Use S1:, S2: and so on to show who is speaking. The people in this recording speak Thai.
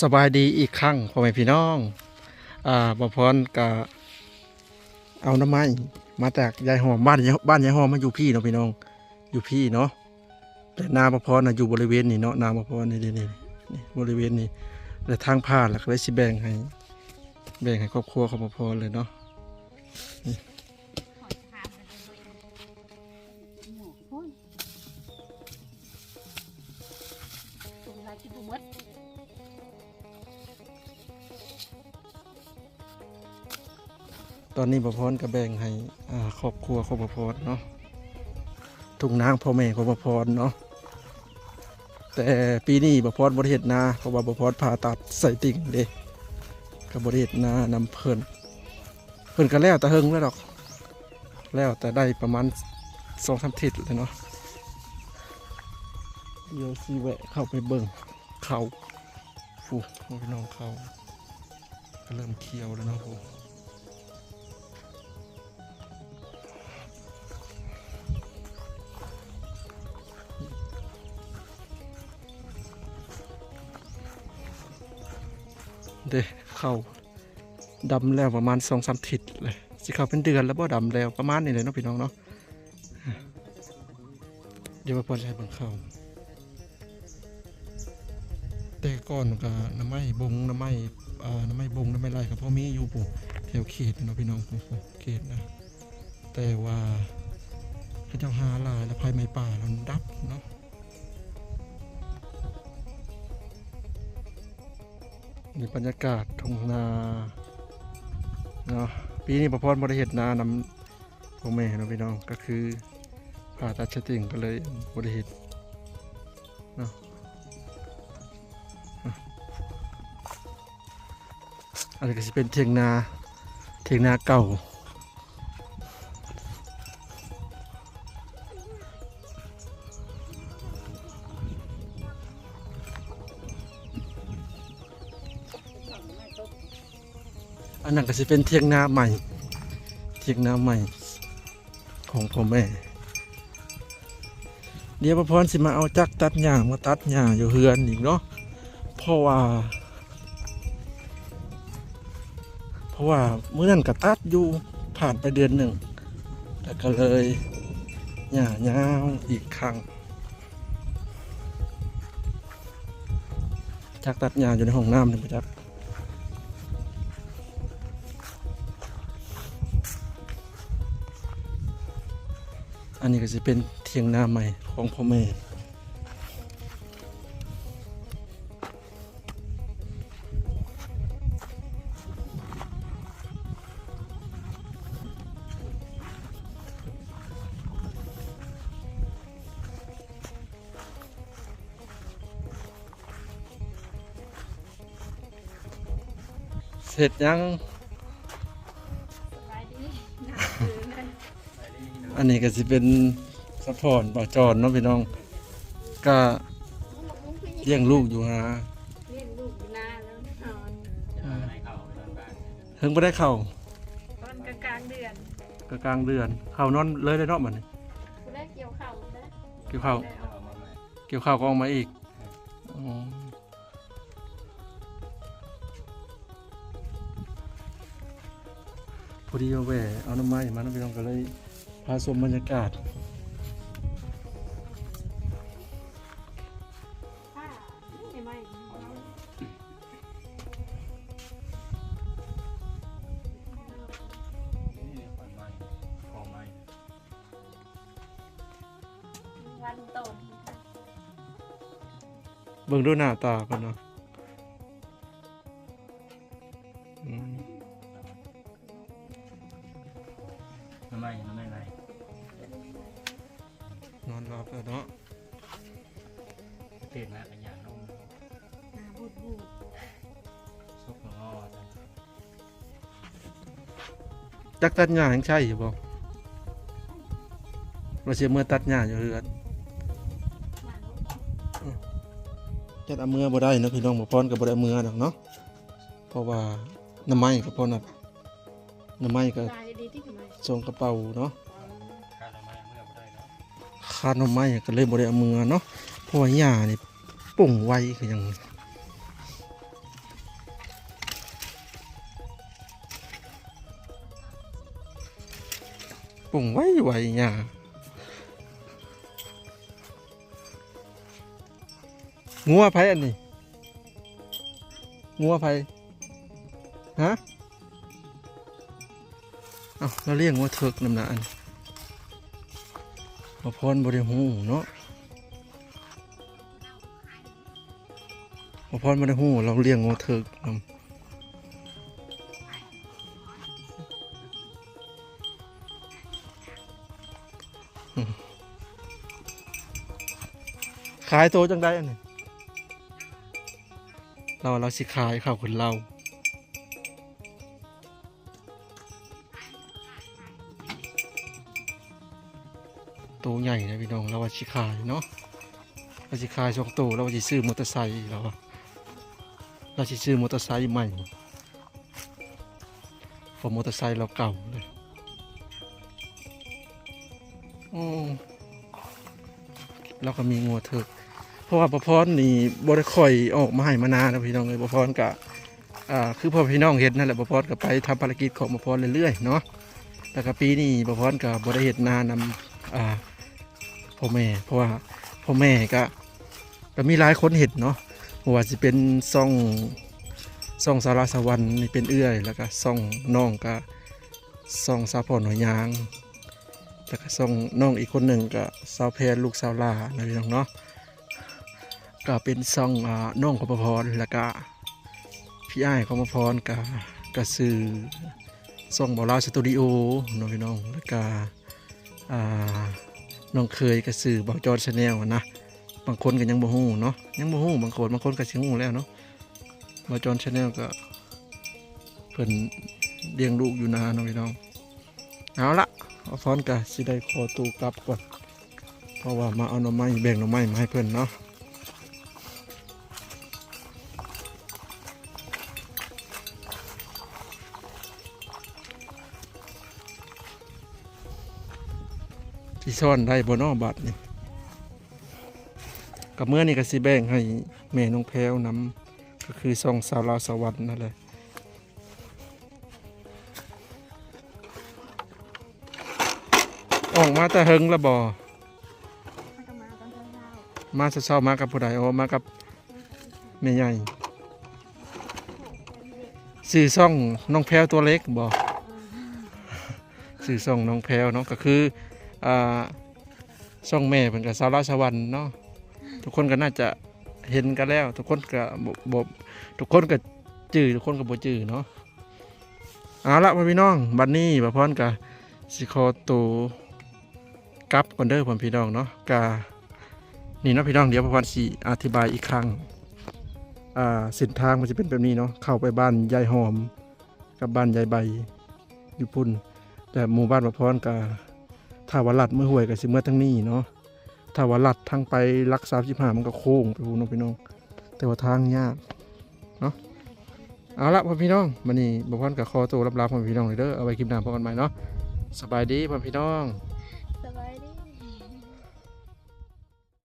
S1: สบายดีอีกครั้งพ่อแม่พี่น้อง อ่าบพรก็เอาน้ำไม้มาจากยายหอมบ้านยายบ้านยายหอมมาอยู่พี่เนาะพี่น้อง อยู่พี่เนาะ แต่นาบพรน่ะอยู่บริเวณนี้เนาะ นาบพรนี่นี่นี่นี่บริเวณนี้แต่ทางผ่านแล้วก็เลยสิแบ่งให้ แบ่งให้ครอบครัวของบพรเลยเนาะ ตอนนี้บพรก็แบ่งให้ครอบครัวของบพรเนาะทุกนางพ่อแม่ของบพรเนาะแต่ปีนี้บพรบริเหตุนาเพราะว่าบพรผ่าตัดใส่ติ่งเด้กับบริเหตุนานำเพิ่นเพิ่นก็แล้วแต่เฮิงแล้วดอก แล้วแต่ได้ประมาณสองสามทิศเลยเนาะเดี๋ยวสิแวะเข้าไปเบิ่งเขาฟูน้องเขาเริ่มเคี้ยวแล้วเนาะฟู เด้เข้าดำแล้วประมาณสองสามทิศเลยสิเข้าเป็นเดือนแล้วบ่ดำแล้วประมาณนี้เลยเนาะพี่น้องเนาะเดี๋ยวมาพอใช้บิ่งเข้าแต่ก่อนก็น้ำไม้บงน้ำไม้น้ำไม้บงน้ำไม้ไรกับพ่อมีอยู่ปู่แถวเขตเนาะพี่น้องปู่เขตนะ แต่ว่าพระเจ้าหาลายแล้วภัยไม้ป่าเราดับเนาะ นี่บรรยากาศทุ่งนาเนาะปีนี้ประพรบริเหตุนานำพ่อแม่นะพี่น้องก็คือผ่าตัดชติ่งก็เลยบริเหตุเนาะอะอันนี้ก็จะเป็นเทียงนาเทียงนาเก่า อันนั้นก็จะเป็นเทียงนาใหม่ เทียงนาใหม่ ของพ่อแม่ เดี๋ยวประพรสิมาเอาจักตัดหญ้ามาตัดหญ้าอยู่เฮือนอีกเนาะเพราะว่า เพราะว่าเมื่อนั้นก็ตัดอยู่ผ่านไปเดือนหนึ่งแล้วก็เลยหญ้ายาวอีกครั้งจักตัดหญ้าอยู่ในห้องน้ำนี่ปะจัก อันนี้ก็จะเป็นเทียงนาใหม่ของพ่อแม่เสร็จยัง อันนี้ก็จะเป็นสะพอนป่าจอนเนาะพี่น้อง ก็เลี้ยงลูกอยู่ฮะ
S2: เลี้ยงลูกอยู่นานแล้วนอน
S1: เพิ่งไม่ได้เข้า
S2: ตอนกลางๆเดือน
S1: ก็กลางเดือน เข้านอนเลยได้เนาะมัน
S2: กูได้เกี่ยวเข่าได้
S1: เกี่ยวข้าว
S2: ได้เอา
S1: เกี่ยวข้าวก็ออกมาอีกอ๋อพอดีเอาแหวเอาน้ำไม้มานะพี่น้องก็เลย พาชมบรรยากาศ
S2: ผ้าไม่ไหมวันตน
S1: เบิ่งดูหน้าตากันเนาะอืม
S3: น้ำไม่น้ำไม่ไร
S1: นอนรับแล้วเนาะ
S3: ตื่นมากันอย่างนม
S2: นาบูดบูด
S3: ซุกงอ
S1: จักตัดหญ้ายังใช่อยู่บ่เราเสียมือตัดหญ้าอยู่เรือนจัดเอามือบ่ได้เนาะพี่น้องบ่พรกับบ่ได้เอามือดอกเนาะเพราะว่าน้ำไม้ก็พอนับน้ำไม้ก็
S2: ตายดีที่ทำไม
S1: ส่งกระเป๋าเนาะ
S3: คาหนอไม้
S1: ก็เลยบริเอามือเนาะเพราะว่าหญ้านี่ปุ่งไวคือยังปุ่งไวไวหญ้างัวไผอันนี้งัวไผฮะเอาเราเรียกงัวเถิกน้ำหนาอันน บ่พรบ่ได้ฮู้เนาะบ่พรบ่ได้ฮู้เราเลี้ยงงัวเถิกนำขายโตจังได้อันนี้เราเราสิขายข้าวคนเรา โตใหญ่นะพี่น้องเราว่าสิขายเนาะเราสิขายสองโตเราว่าสิซื้อมอเตอร์ไซค์เราเราสิซื้อมอเตอร์ไซค์ใหม่เพราะมอเตอร์ไซค์เราเก่าเลยอืมเราก็มีงัวเถิกเพราะว่าประพรนี่บริคอยออกมาให้มานานนะพี่น้องเลยประพรก็อ่าคือพอพี่น้องเห็นนั่นแหละประพรก็ไปทำภารกิจของประพรเรื่อยๆเนาะแต่ก็ปีนี้ประพรก็บริเหตุนานำอ่า พ่อแม่ เพราะว่าพ่อแม่ก็ก็มีหลายคนเห็นเนาะว่าจะเป็นซ่องซ่องสารสวรรค์นี่เป็นเอื้อย แล้วก็ซ่องน้องก็ซ่องซาพอนหอยยาง แล้วก็ส่งน้องอีกคนหนึ่งก็สาวแพรลูกสาวลานะพี่น้องเนาะก็เป็นซ่องอ่าน้องของประพรแล้วก็พี่อ้ายของประพรก็ก็ซื้อซ่องบอลาสตูดิโอเนาะพี่น้องแล้วก็อ่า น้องเคยกระสือบอกจอร์ชแนลนะบางคนก็ยังบ่ฮู้เนาะยังบ่ฮู้บางคนบางคนก็สิฮู้แล้วเนาะบอจอดชาแนลก็เพิ่นเลี้ยงลูกอยู่นานพี่น้องเอาละเอาฟ้อนกะสิได้ขอตูกลับก่อนเพราะว่ามาเอาหน่อไม้แบ่งหน่อไม้มาให้เพื่อนเนาะ ที่ซ่อนได้บนนอบัตรนี่กับเมื่อนี่ก็สิแบ่งให้แม่น้องแพรวนำก็คือซองสาวลาวสวรรค์นั่นแหละออกมาแต่เฮงละบ่
S2: มาเช้า
S1: มาเช้ามากับผู้ใดโอ้มากับแม่ใหญ่สื่อซ่องน้องแพรวตัวเล็กบ่สื่อซ่องน้องแพรวเนาะก็คือ อ่าซ่องแม่เป็นกับสาวราชวันเนาะทุกคนก็น่าจะเห็นกันแล้ว ทุกคนก็บ่บ่ทุกคนก็จือทุกคนก็บ่จือเนาะเอาละพ่อพี่น้องบัดนี้บ่พรก็สิขอตัวกลับก่อนเด้อพ่อพี่น้องเนาะกานี่เนาะพี่น้องเดี๋ยวพระพันธ์สีอธิบายอีกครั้งอ่าเส้นทางมันจะเป็นแบบนี้เนาะเข้าไปบ้านยายหอม กับบ้านยายใบอยู่พุ่นแต่หมู่บ้านพระพรกับ ถ้าวัลัดเมื่อห่วยกับสิเมื่อทั้งนี้เนาะถ้าวัลัดทางไปรักสามสิบห้ามันก็โค้งไปพูน้องพี่น้อง แต่ว่าทางยากเนาะเอาละพ่อพี่น้องมันนี่พระพรกับคอตัวรับลาพ่อพี่น้องเลยเด้อเอาไว้คลิปหน้าพบกันใหม่เนาะสบายดีพ่อพี่น้อง